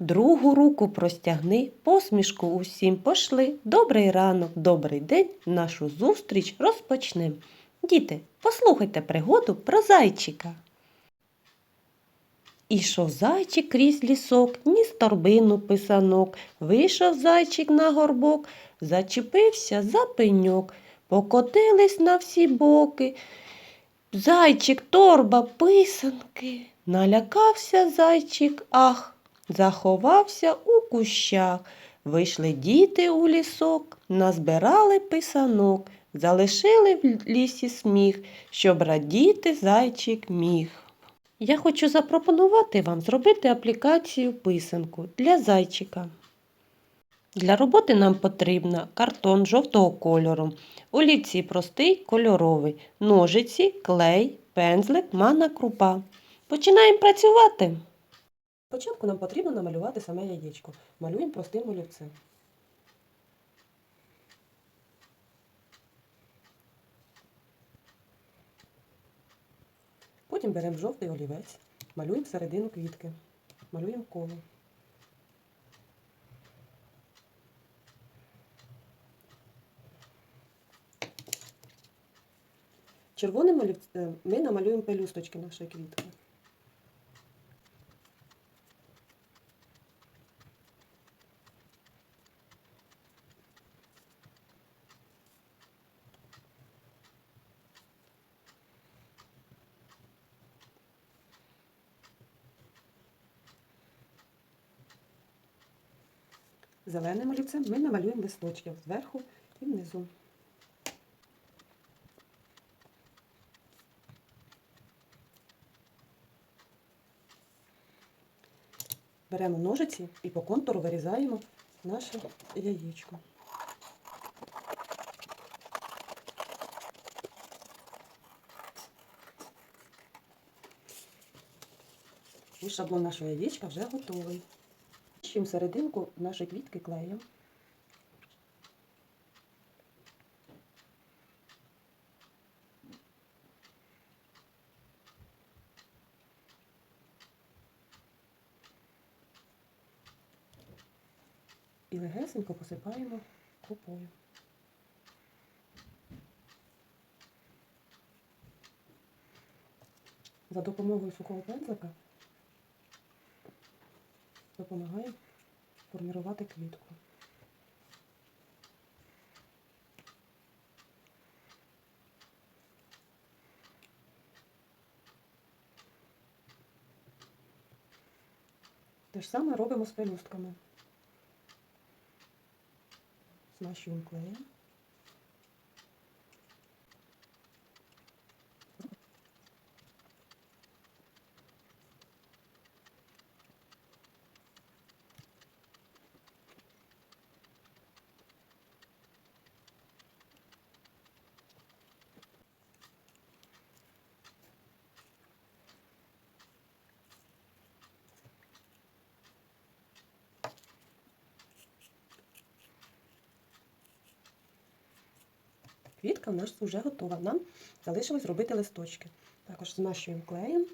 Другу руку простягни, посмішку усім пошли. Добрий ранок, добрий день, нашу зустріч розпочнем. Діти, послухайте пригоду про зайчика. Ішов зайчик крізь лісок, ніс торбину писанок. Вийшов зайчик на горбок, зачепився за пеньок, покотились на всі боки. Зайчик, торба, писанки. Налякався зайчик, ах, заховався у кущах. Вийшли діти у лісок, назбирали писанок, залишили в лісі сміх, щоб радіти зайчик міг. Я хочу запропонувати вам зробити аплікацію писанку для зайчика. Для роботи нам потрібно картон жовтого кольору, олівці простий кольоровий, ножиці, клей, пензлик, манна крупа. Починаємо працювати. Спочатку нам потрібно намалювати саме яєчко. Малюємо простим олівцем. Потім беремо жовтий олівець, малюємо середину квітки, малюємо коло. Червоним олівцем ми намалюємо пелюсточки нашої квітки. Зеленим олівцем ми намалюємо листочки зверху і внизу. Беремо ножиці і по контуру вирізаємо наше яєчко. І шаблон нашого яєчка вже готовий. Чим серединку нашої квітки клеєм. І легесенько посипаємо крупою. За допомогою сухого пензлика допомагає формувати квітку. Те ж саме робимо з пелюстками. Змащуємо клеєм. Квітка в нас вже готова. Нам залишилось зробити листочки. Також змащуємо клеєм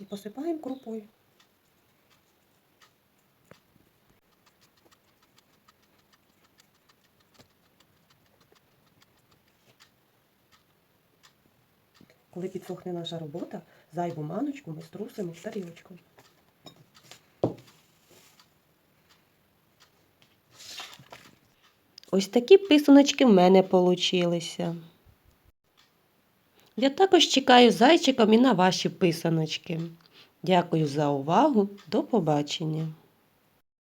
і посипаємо крупою. Коли підсохне наша робота, зайву маночку ми струсимо в. Ось такі писаночки в мене получилися. Я також чекаю зайчиком і на ваші писаночки. Дякую за увагу. До побачення!